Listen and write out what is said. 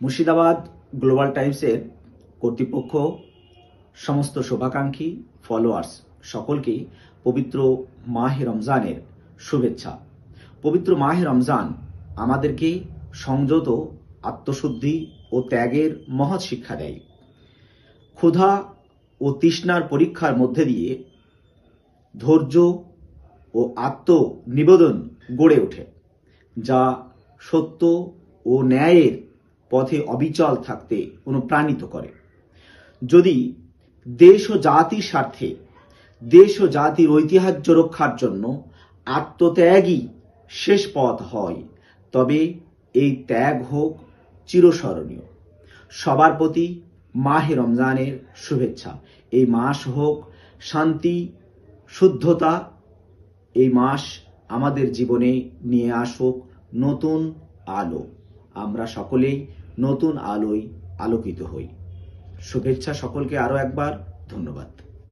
Murshidabad global টাইমসের কর্তৃপক্ষ, সমস্ত শুভাকাঙ্ক্ষী ফলোয়ার্স সকলকে পবিত্র মাহে রমজানের শুভেচ্ছা। পবিত্র মাহে রমজান আমাদেরকে সংযত, আত্মশুদ্ধি ও ত্যাগের মহৎ শিক্ষা দেয়। ক্ষুধা ও তৃষ্ণার পরীক্ষার মধ্যে দিয়ে ধৈর্য ও আত্মনিবেদন গড়ে ওঠে, যা সত্য ও ন্যায়ের পথে অবিচল থাকতে অনুপ্রাণিত করে। যদি দেশ ও জাতির স্বার্থে, দেশ ও জাতির ঐতিহ্য রক্ষার জন্য আত্মত্যাগই শেষ পথ হয়, তবে এই ত্যাগ হোক চিরস্মরণীয়। সবার প্রতি মাহে রমজানের শুভেচ্ছা। এই মাস হোক শান্তি, শুদ্ধতা। এই মাস আমাদের জীবনে নিয়ে আসুক নতুন আলো। আমরা সকলেই নতুন আলোয় আলোকিত হই। শুভেচ্ছা সকলকে আরও একবার ধন্যবাদ।